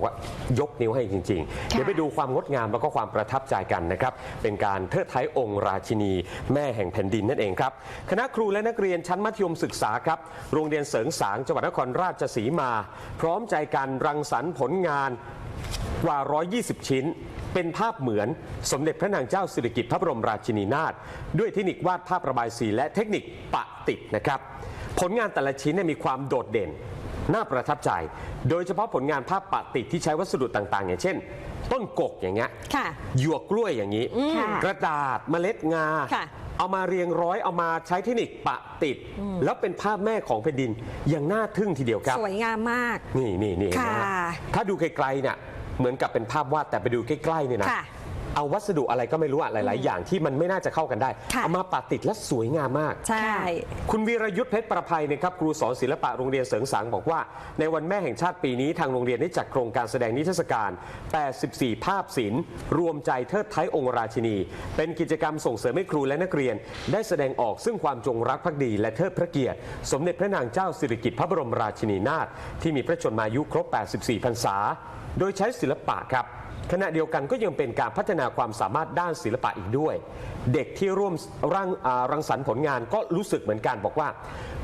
ว่ายกนิ้วให้จริง ๆ เดี๋ยวไปดูความงดงามแล้วก็ความประทับใจกันนะครับ เป็นการเทิดไท้องค์ราชินี แม่แห่งแผ่นดินนั่นเองครับ คณะครูและนักเรียนชั้นมัธยมศึกษาครับ โรงเรียนเสริงสางจังหวัดนครราชสีมา พร้อมใจกันรังสรรค์ผลงานกว่า 120 ชิ้น เป็นภาพเหมือนสมเด็จพระนางเจ้าสิริกิติ์พระบรมราชินีนาถด้วยเทคนิควาดภาพระบายสีและเทคนิคปะติดนะครับ ผลงานแต่ละชิ้นเนยมีความโดดเด่น น่าประทับใจ โดยเฉพาะผลงานภาพปะติดที่ใช้วัสดุต่างๆ อย่างเช่น ต้นกกอย่างเงี้ยค่ะหยวกกล้วยอย่างนี้ ค่ะ กระดาษเมล็ดงา ค่ะเอามาเรียงร้อยเอามาใช้เทคนิคปะติด แล้วเป็นภาพแม่ของแผ่นดินอย่างน่าทึ่งทีเดียวครับ สวยงามมาก นี่นี่นี่ค่ะนะฮะถ้าดูไกลๆเนี่ยเหมือนกับเป็นภาพวาดแต่ไปดูใกล้ๆเนี่ยนะ ค่ะ เอาวัสดุอะไรก็ไม่รู้อะหลาย ๆ อย่างที่มันไม่น่าจะเข้ากันได้ ค่ะ เอามาปะติดแล้วสวยงามมาก ใช่ คุณวีรยุทธเพชรประภัยนะครับครูสอนศิลปะโรงเรียนเสริงสางบอกว่า ในวันแม่แห่งชาติปีนี้ทางโรงเรียนได้จัดโครงการแสดงนิทรรศการ 84 ภาพศิลป์ รวมใจเทิดไทยองค์ราชินี เป็นกิจกรรมส่งเสริมให้ครูและนักเรียน ได้แสดงออกซึ่งความจงรักภักดี และเทิดพระเกียรติ สมเด็จพระนางเจ้าสิริกิติ์พระบรมราชินีนาถที่มีพระชนมายุครบ 84 พรรษา โดยใช้ศิลปะครับ ขณะเดียวกันก็ยังเป็นการพัฒนาความสามารถด้านศิลปะอีกด้วย เด็กที่ร่วมรังอ่ารังสรรค์ผลงานก็รู้สึกเหมือนกันบอกว่า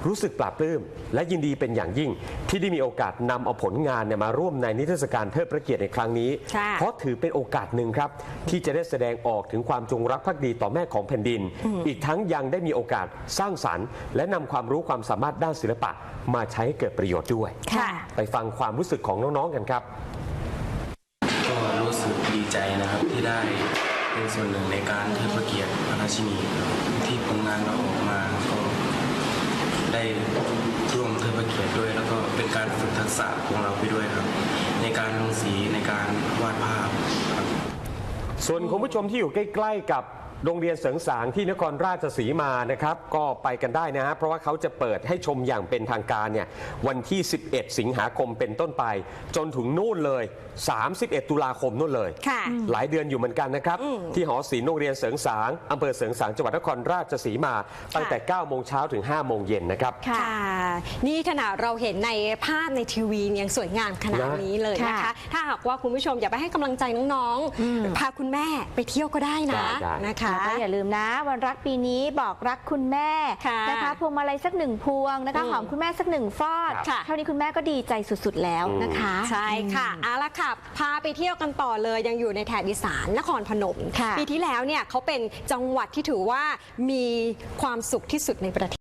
รู้สึกปลาบปลื้มและยินดีเป็นอย่างยิ่ง ที่ได้มีโอกาสนำเอาผลงานเนี่ยมาร่วมในนิทรรศการเทิดพระเกียรติในครั้งนี้ ค่ะ เพราะถือเป็นโอกาสหนึ่งครับ ที่จะได้แสดงออกถึงความจงรักภักดีต่อแม่ของแผ่นดิน อีกทั้งยังได้มีโอกาสสร้างสรรค์ และนำความรู้ความสามารถด้านศิลปะ มาใช้ให้เกิดประโยชน์ด้วย ค่ะ ไปฟังความรู้สึกของน้องๆกันครับก็รู้สึกดี ใจนะครับที่ได้เป็นส่วนหนึ่งในการเทิดพระเกียรติพระราชินีที่ผลงานเราออกมาก็ได้ร่วมเทิดพระเกียรติด้วย แล้วก็เป็นการฝึกทักษะของเราไปด้วยครับ ในการลงสีในการวาดภาพครับส่วนคุณผู้ชมที่อยู่ใกล้ ๆกับ โรงเรียนเสริงสางที่นครราชสีมานะครับ ก็ไปกันได้นะฮะเพราะว่าเขาจะเปิดให้ชมอย่างเป็นทางการเนี่ยวันที่ 11 สิงหาคมเป็นต้นไป จนถึงนู่นเลย 31 ตุลาคมนู่นเลย ค่ะ หลายเดือนอยู่เหมือนกันนะครับที่หอศิลป์โรงเรียนเสริงสางอำเภอเสริงสางจังหวัดนครราชสีมา ตั้งแต่ 9 โมงเช้าถึง 5 โมงเย็นนะครับ ค่ะ นี่ขนาดเราเห็นในภาพในทีวียังสวยงามขนาดนะ นี้เลยนะคะ ค่ะถ้าหากว่าคุณผู้ชมอยากไปให้กำลังใจน้อง ๆ พาคุณแม่ไปเที่ยวก็ได้นะได้ได้ นะคะแล้วก็อย่าลืมนะ วันรักปีนี้บอกรักคุณแม่ค่ะนะคะพวงมาลัยสักหนึ่งพวงนะคะอืมหอมคุณแม่สักหนึ่งฟอดค่ะเท่านี้คุณแม่ก็ดีใจสุดๆแล้วนะคะ ใช่ค่ะเอาละค่ะ พาไปเที่ยวกันต่อเลยยังอยู่ในแถบอีสานนครพนมค่ะปีที่แล้วเนี่ยเขาเป็นจังหวัดที่ถือว่ามีความสุขที่สุดในประเทศ